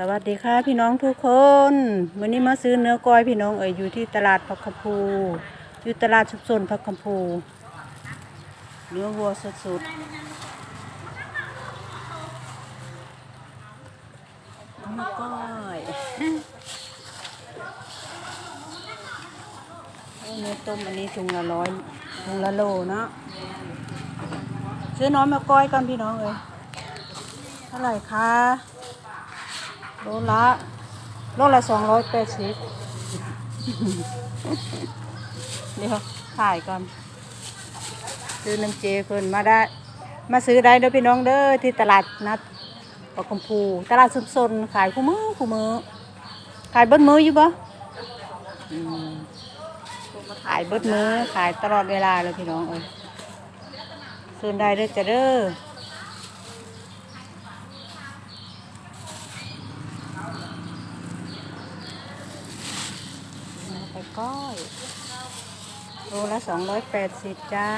สวัสดีค่ะพี่น้องทุกคนวันนี้มาซื้อเนื้อก้อยพี่น้องเอ่ยอยู่ที่ตลาดพักคำพู อยู่ตลาดชุมชนพักคำพู เนื้อวัวสดๆเนื้อก้อยเนื้อต้มอันนี้ถุงละร้อยถุงละโลเนาะซื้อน้อยมาก้อยกันพี่น้องเอ่ยเท่าไหร่คะ โลละโลละสองร้อยแปดสิบเดี๋ยวถ่ายก่อน ซื้อน้ำเจเพิ่นมาได้ มาซื้อได้เด้อพี่น้องเด้อที่ตลาดนัดปะคมพูตลาดสุดซนขายคู่มือคู่มือขายเบิดมืออยู่ปะขายเบิดมือขายตลอดเวลาเลยพี่น้องเอ้ยซื้อได้เด้อจะเด้อ ก้อยโลละสองร้อยแปดสิบจ้า